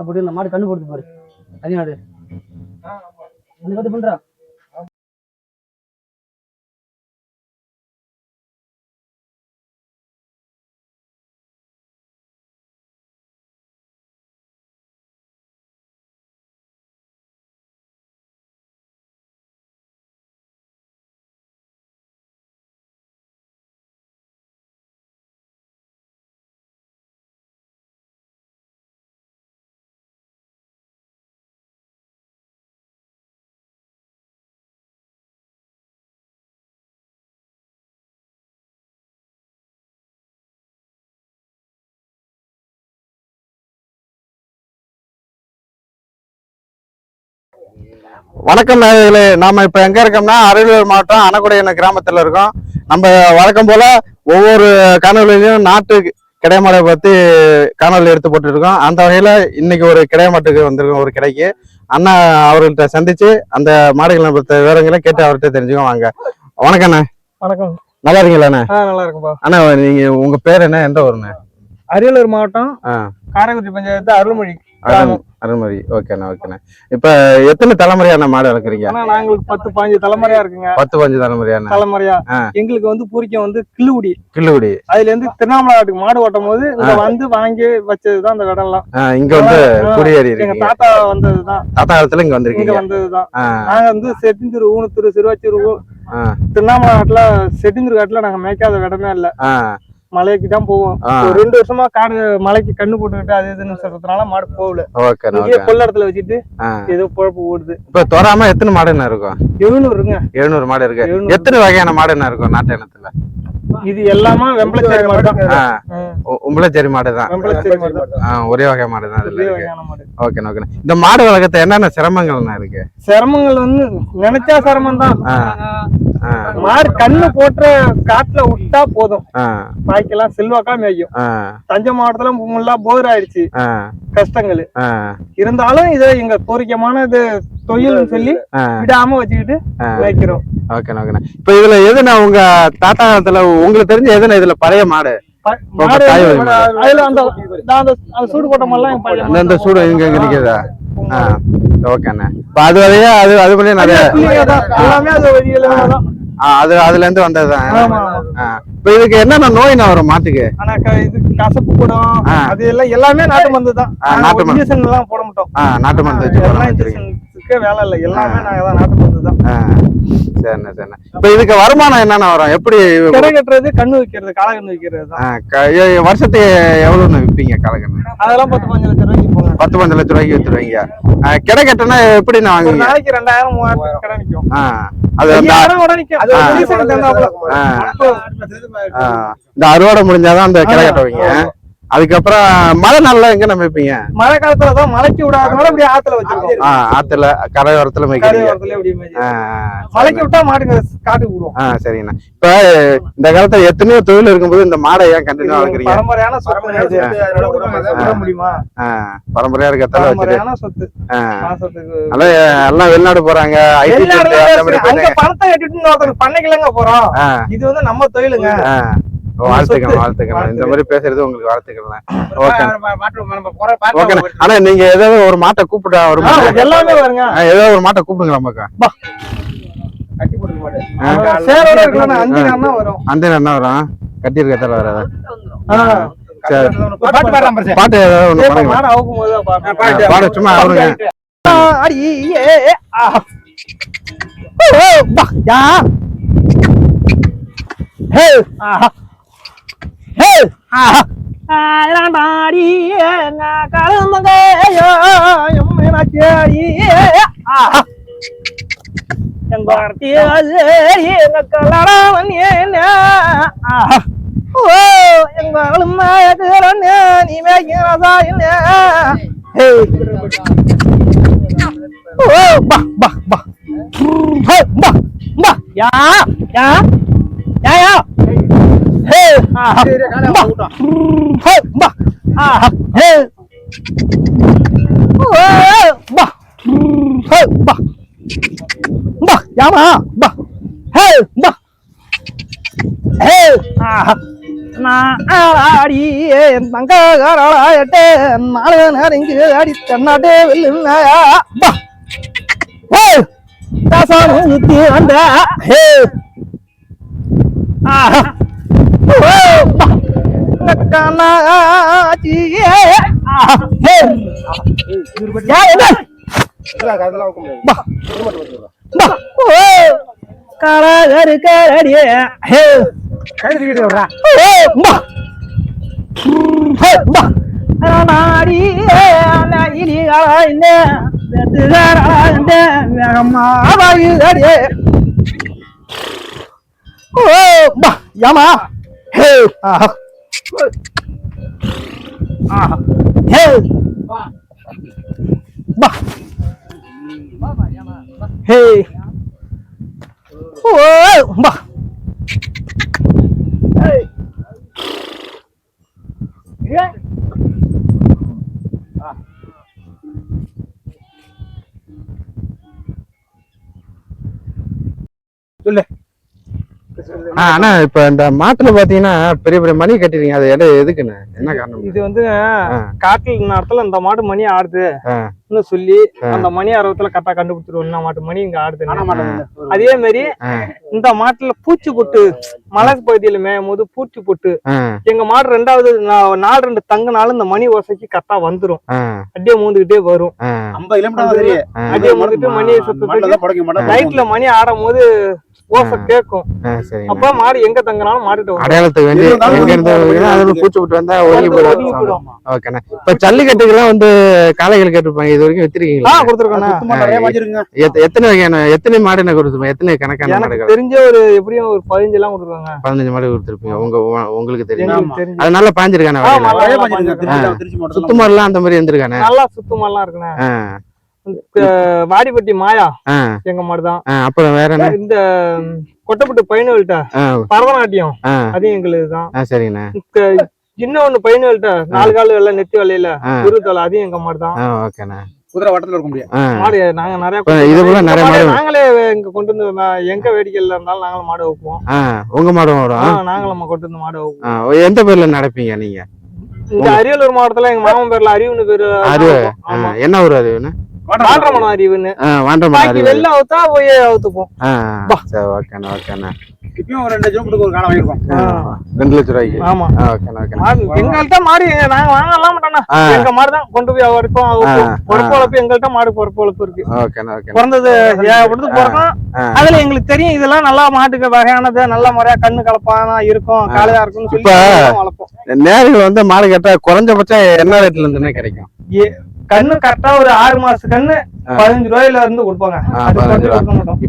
அப்படி இந்த மாடு கண்ணு போடுது பாரு தனி மாடு அந்த கத்து பண்றா? வணக்கம் நேயர்களே நாம இப்ப எங்க இருக்கோம்னா அரியலூர் மாவட்டம் அணக்குடையன கிராமத்துல இருக்கோம். நம்ம வழக்கம் போல ஒவ்வொரு காணொலியிலையும் நாட்டு கிடைமாடை பத்தி காணொலி எடுத்து போட்டு இருக்கோம் அந்த வகையில இன்னைக்கு ஒரு கிடைமாட்டுக்கு வந்திருக்கோம் ஒரு கிடைக்கு. அண்ணா அவர்கள்ட்ட சந்திச்சு அந்த மாடுகளை பத்த விவரங்களை கேட்டு அவர்கிட்ட தெரிஞ்சுக்கோம் வாங்க. வணக்கம் அண்ணா வணக்கம். நல்லா இருக்கீங்களா அண்ணா நல்லா இருக்கும்பா அண்ணா நீங்க உங்க பேர் என்ன? எந்த ஊருண்ணே? அரியலூர் மாவட்டம். காரைக்குடி பஞ்சாயத்து அருள்மொழி. அருண்மதி. ஓகேண்ணா ஓகேண்ணா இப்ப எத்தனை தலைமுறையான மாடு வளர்க்குறீங்க? நாங்களுக்கு பத்து பாஞ்சு தலைமுறையா இருக்குங்க. பத்து பஞ்சு தலைமுறையான தலைமுறையா. எங்களுக்கு வந்து பூரிக்கம் வந்து கிள்ளுகுடி. கிள்ளுகுடி. அதுல இருந்து திருவண்ணாமலை நாட்டுக்கு மாடு ஓட்டும் போது இங்க வந்து வாங்கி வச்சதுதான் அந்த இடம்லாம் ஆ, இங்க வந்து குடியேறி எங்க தாத்தா வந்ததுதான். தாத்தா காலத்துல இங்க வந்திருக்கீங்க. வந்ததுதான். நாங்க வந்து செட்டிந்தூர் ஊனத்தூர் சிறுவாச்சூர் திருவண்ணாமலை நாட்டுல செட்டிந்தூர் காட்டுல நாங்க மேய்க்காத இடமே இல்ல. மலைக்கு தான் போவோம். ரெண்டு வருஷமா காடு மலைக்கு கண்ணு போட்டுக்கிட்டு அது இதுன்னு சொல்றதுனால மாடு போகல. ஓகே கொள்ள இடத்துல வச்சுட்டு. ஏதோ பொழப்பு ஓடுது. இப்ப தோறாம எத்தனை மாடுண்ணா இருக்கும்? எழுநூறுங்க. எழுநூறு மாடு இருக்கு. எத்தனை வகையான மாடுண்ணா இருக்கும் நாட்டு இனத்துல? இது எல்லாமே வெம்பளச்சேரி மாடு தான். உம்பளச்சேரி மாடு தான். ஒரே வகை மாடு தான் இதுல ஓகேண்ணா ஓகேண்ணா இந்த மாடு வளர்க்கறது என்னென்ன சிரமங்கள்ண்ணா இருக்கு? சிரமங்கள் வந்து நினைச்சா சிரமம் தான். மாடு கண்ணு போட்டு காட்டுல விட்டா போதும். பாய்க்கெல்லாம் செல்வாக்கா மேய்க்கும். ஆ, தஞ்சை மாவட்டத்துல முல்லா போர் ஆயிடுச்சு. கஷ்டங்கள். இருந்தாலும் இது எங்க கோரிக்கையான இது தொழில்னு சொல்லி விடாம வச்சுக்கிட்டு. வைக்கிறோம் ஓகேண்ணா ஓகேண்ணா இப்ப இதுல எதுண்ணா உங்க தாத்தா காலத்துல உங்களுக்கு தெரிஞ்ச எதுண்ணா இதுல பழைய மாடு? அதுல அந்த சூடு போட்ட பழைய அந்த சூடு ஓகேண்ணா இப்ப அது வரையா அது அது பண்ணி நிறைய. எல்லாமே அது அது அதுல இருந்து வந்ததுதான். இப்ப இதுக்கு என்னென்ன நோய்னா வரும் மாட்டுக்கு? ஆனா இது கசப்பு கூடம். அது எல்லாம் எல்லாமே நாட்டு மருந்து தான். நாட்டு மருந்து. எல்லாம் போட மாட்டோம். நாட்டு மருந்து வச்சு இன்ஜெக்ஷனுக்கு வேலை இல்லை. எல்லாமே நாங்க தான் நாட்டு மருந்து தான். சரிண்ணா சரிண்ணா. இப்ப இதுக்கு வருமானம் என்னென்ன வரும்? எப்படி கிரை கட்டுறது கண்ணு வைக்கிறது காளை கண்ணு வைக்கிறது தான். வருஷத்துக்கு எவ்வளவுன்னு விற்பீங்க கலக்கண்ணு? அதெல்லாம் பத்து பதினஞ்சு லட்சம் ரூபாய்க்கு போங்க. பத்து பஞ்சு லட்ச ரூபாய்க்கு வித்துருவீங்க. ஆ, கிடை கட்டுனா எப்படிண்ணா ஒரு வாங்குவீங்க? நாளைக்கு ரெண்டாயிரம் மூவாயிரம் கடை நிக்கும். ஆ அது கூட இந்த அறுவடை முடிஞ்சாதான் அந்த கிடை கட்டுவீங்க. அதுக்கப்புறம் மழை நாள்ல எங்க நம்ம வைப்பீங்க? மழை காலத்துல தான் மலைக்கு விடாதனால அப்படியே ஆத்துல வச்சிருக்கோம். ஆத்துல கரையோரத்துல. ஆ, மலைக்கு விட்டா மாட்டுக்கு காட்டுக்கு விடுவோம் ஆ சரிங்கண்ணா. இப்ப இந்த காலத்துல எத்தனையோ தொழில் இருக்கும்போது இந்த மாடை ஏன் கண்டினியூ வளர்க்குறீங்க? பரம்பரையான சொத்து. முடியுமா? பரம்பரையா இருக்கிறதால பரம்பரையான சொத்து. நல்லா எல்லாம் வெளிநாடு போறாங்க ஐடி பணத்தை கட்டிட்டு பண்ணைக்குலங்க போறோம். இது வந்து நம்ம தொழிலுங்க. வாழ்த்துக்கள் வாழ்த்துக்கள். இந்த மாதிரி பேசுறது உங்களுக்கு வாழ்த்துக்கள் ஓகே ஓகே ஆனா நீங்க ஏதாவது ஒரு மாட்டை கூப்பிட்டா ஒரு எல்லாமே வருங்க. ஏதாவது ஒரு மாட்டை கூப்பிடுங்க நமக்கு சேரோட இருக்கலாம் அஞ்சு நேரம் தான் வரும்? அந்த என்ன வரும்? கட்டி வராது ஆ. சரி. பாட்டு ஏதாவது ஒண்ணு பாடு சும்மா அவருங்க ஆ, அடி, ஏ, ஆ. ஓ, ஓ, பா, யா. ஹே, ஆஹா. யாமா, பா. ஹே, பா. ஹே, ஆஹா. ஆடி என் தங்க காராளாயட்டே நாலு நேரம் இங்கு ஆடி தன்னாட்டே வெல்லுனாயா தாசாமி நித்தி வந்த ஹே ஆஹா கண்ணாச்சி ஆஹா ஹே யா என்ன? பா பா ஓ கரகரு கரடியே. ஹே. பா ஹே பா நாடி நாடி கலாய்ந்த வெட்டுகாராய்ந்த வேகமா வாயுதடியே. ஓ பா யாமா? ஹே. ஆஹா. ஆஹா ஹே பா ஹே ஓ பா ஆ, அண்ணா இப்ப இந்த மாட்டுல பாத்தீங்கன்னா பெரிய பெரிய மணி கட்டிருக்கீங்க. அது இடம் எதுக்குண்ணே? என்ன காரணம்? இது வந்து. காட்டில் நேரத்துல இந்த மாடு மணி ஆடுது. சொல்லி. அந்த மணி ஆர்வத்துல கரெக்டா கண்டுபிடிச்சிருவோம் இந்த மாட்டு மணி இங்க ஆடுது. அதே மாதிரி. இந்த மாட்டுல பூச்சி பொட்டு மலை பகுதியில மேயும் போது பூச்சி பொட்டு. எங்க மாடு ரெண்டாவது நாலு ரெண்டு தங்குனாலும் இந்த மணி ஓசைக்கு கரெக்டா வந்துரும். அப்படியே மூந்துகிட்டே வரும். ஐம்பது கிலோமீட்டர் அப்படியே மூந்துட்டு மணி சத்தத்துக்கு நைட்ல மணி ஆடும் போது ஓசை கேட்கும். அப்ப மாடு எங்க தங்கினாலும் மாட்டுட்டு அடையாளத்துக்கு வேண்டி எங்க இருந்து பூச்சி விட்டு வந்தா ஒதுங்கி போயிடும். ஓகேண்ணே. இப்ப ஜல்லிக்கட்டுக்கெல்லாம் வந்து காளைகள் கேட்டிருப்பாங்க. இது வரைக்கும் ஆ வித்திருக்கீங்களா எத்த- எத்தனை வகையான எத்தனை மாடு என்ன கொடுத்துருப்போம் எத்தனை கணக்கான மாடுகள்? தெரிஞ்ச ஒரு எப்படியும் ஒரு பதினஞ்சு எல்லாம் கொடுத்துருக்காங்க. பதினஞ்சு மாடு கொடுத்துருப்பீங்க. உங்க உங்களுக்கு தெரியும். அது நல்லா பாஞ்சிருக்கானே ஆமா. வகையில நிறைய வச்சிருங்க திருச்சி திருச்சி சுத்து மாவட்டத்துல மாடுலாம் அந்த மாதிரி இருந்திருக்கானே நல்லா சுத்தமாலாம் இருக்குண்ணே. வாடிப்பட்டி மாயா எங்க மாடுதான். அப்புறம் வேற என்ன? இந்த கொட்டப்பட்டு ஆ, பரதநாட்டியம் ஆ, அதையும் எங்களுக்கு சின்ன ஒண்ணு பையன்கள்ட்ட நாலு கால் எல்லாம் நெத்தி வலையில ஆ. குருத்தலை அதையும் எங்க மாடு தான். ஓகேண்ணே. குதிரை வட்டத்துல இருக்க முடியும். மாடு நாங்க நிறைய இது போல நிறைய மாடு மாடு நாங்களே இங்க கொண்டு வந்து எங்க வேடிக்கையில இருந்தாலும் நாங்களும் மாடு வைப்போம். உங்க மாடும் வரும் நாங்களும் நம்ம கொண்டு வந்து மாடு வைப்போம். எந்த பேர்ல நடப்பீங்க நீங்க? இந்த அரியலூர் மாவட்டத்துல எங்க மாமன் பேர்ல அறிவுன்னு பேரு அறிவு என்ன ஊர் அதுன்னு மாற்றமனம் அறிவுன்னு வாண்டமன் பாக்கி அறிவு வெளில அவுத்தா போய் அவுத்துப்போம். ஓகேண்ணே ஓகேண்ணே. இப்பயும் ஒரு ரெண்டு கிலோமீட்டருக்கு ஒரு காலம் வாங்கிருக்கோம் ஆ, ரெண்டு லட்சம் ரூபாய்க்கு. ஆமா. ஆ, ஓகேண்ணே ஓகேண்ணே மாடு எங்கள்கிட்ட மாடு எங்க- நாங்க வாங்கலாம் மாட்டோம்னா எங்க மாடு தான் கொண்டு போய் வரைக்கும் பொறுப்பு வளர்ப்பு எங்கள்கிட்ட மாடு பொறுப்பு வளர்ப்பு இருக்கு பிறந்தது. அதுல எங்களுக்கு தெரியும் இதெல்லாம் நல்லா மாட்டுக்கு வகையானது நல்ல முறையா கண்ணு கலப்பானா இருக்கும் காளையா இருக்கும்னு சொல்லி வளர்ப்போம். நேரில் வந்து மாடு கேட்டா குறைஞ்சபட்சம் என்ன ரேட்ல இருந்துன்னு கிடைக்கும்? கண்ணு கரெக்டா ஒரு ஆறு மாச கண்ணு. பதினஞ்சு ரூபாயில இருந்து கொடுப்பாங்க.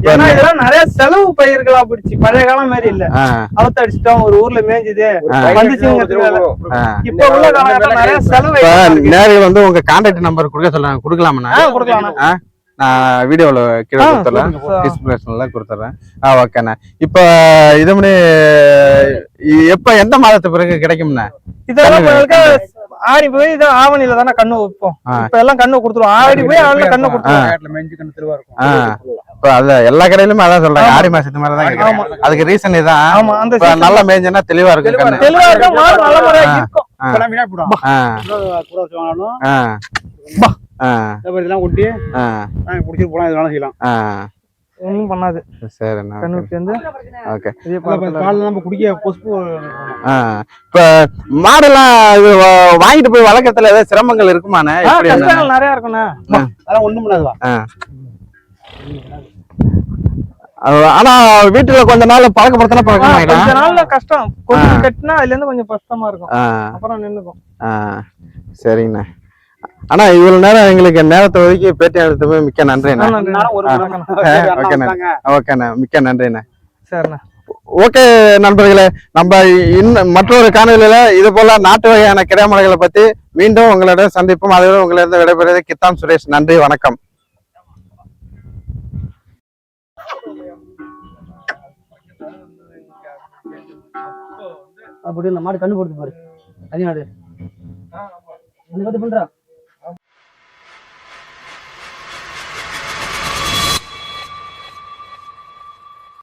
ஏன்னா இதெல்லாம் நிறைய செலவு பயிர்களா போயிடுச்சு. பழைய காலம் மாதிரி இல்ல. அவத்த அடிச்சிட்டோம் ஒரு ஊர்ல மேய்ஞ்சுது. இப்ப உள்ள காலகட்டம் நிறைய செலவு. நேரில் வந்து உங்க கான்டாக்ட் நம்பர் கொடுக்க சொல்ல கொடுக்கலாமண்ணா ஆ, கொடுக்கலாம். நான் வீடியோல கீழே கொடுங்க. டிஸ்பிளேஷன்ல கொடுத்துறேன். ஆ ஓகேண்ணே இப்ப இது மணி எப்ப எந்த மாதத்து பிறகு கிடைக்கும்ண்ணே? இதெல்லாம் ஆடி போய் இது ஆவணியில தானே கண்ணு வைப்போம். இப்ப எல்லாம் கண்ணு கொடுத்துருவோம். ஆடி போய் ஆவணில கண்ணு கொடுத்துருவோம். இருக்கும். அத எல்லா கடையிலுமே அதான் சொல்றாங்க. ஆடி மாசத்து மேல தான் அதுக்கு ரீசன் இதான். ஆமா அந்த நல்லா மேய்ஞ்சனா தெளிவா இருக்கும் தெளிவா கண்ணு. தெளிவா இருக்கா மாடு நல்ல முறையா ஆ. இருக்கும். இதெல்லாம் ஒட்டி குடிச்சிட்டு போலாம் இதெல்லாம் செய்யலாம். ஒண்ணும் பண்ணாது. சரிண்ணா கண்ணு சேர்ந்து ஓகே. பால் நம்ம குடிக்க பொசுப்பு ஆ இப்ப மாடெல்லாம் வாங்கிட்டு போய் வளர்க்கறதுல ஏதாவது சிரமங்கள் இருக்குமாண்ணே? கஷ்டங்கள் நிறைய இருக்குண்ணே. அதெல்லாம் ஒண்ணும் பண்ணாதுவா ஆனா வீட்டுல கொஞ்ச நாள் பழக்கப்படுத்தினா பழக்கம் கொஞ்ச நாள்ல கஷ்டம். கொஞ்சம். கட்டினா அதுல இருந்து கொஞ்சம் கஷ்டமா இருக்கும். அப்புறம் நின்னுக்கும். ஆ. சரிங்கண்ணே. ஆனா இவ்வளவு நேரம் எங்களுக்கு நேரத்தை ஒதுக்கி பேட்டி எடுத்தது மிக்க நன்றிண்ணே. ஓகேண்ணே. மிக்க நன்றிண்ணே. சரிண்ணே. ஓகே நண்பர்களே நம்ம இன்னும் மற்றொரு காணொலியில இது போல நாட்டு வகையான கிடைமலைகளை பத்தி மீண்டும் உங்களோட சந்திப்போம். அதோட உங்களிடம் விடைபெறுவது கித்தாம் சுரேஷ். நன்றி வணக்கம். அப்படி இந்த மாடு கண்ணு போடுது பாரு அதே கத்து பண்றா?